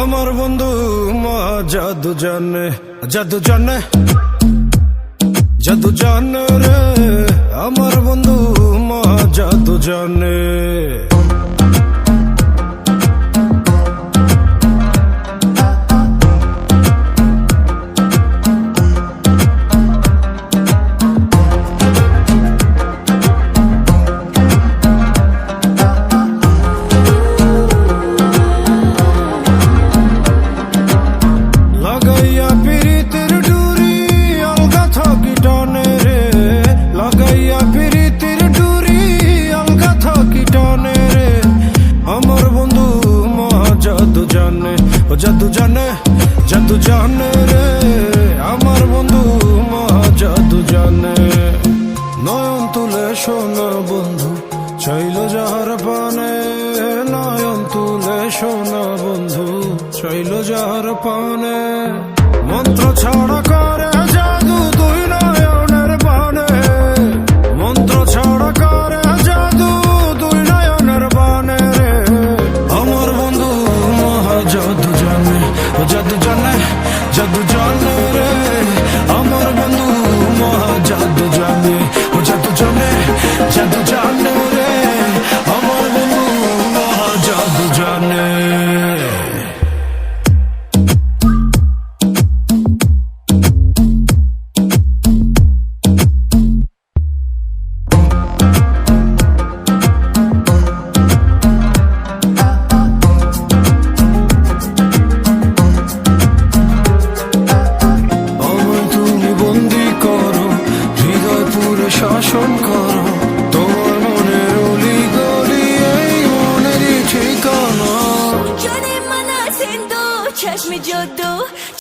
আমার বন্ধু মা জাদু জানে জাদু জানে জাদু জানে রে। জানে, জাদু জানে রে, আমার বন্ধু মা জাদু জানে। নয়ন তুলে সোনা বন্ধু, চাইল যাহার পানে। নয়ন তুলে বন্ধু, চাইল যাহার পানে। মন্ত্র ছাড়া জানে জাদু রে আমার বন্ধু মহা জাদু জানে দর্শন করো তোমার মনের অলি গলি এই মনেরই ঠিকানা। চশমি যদু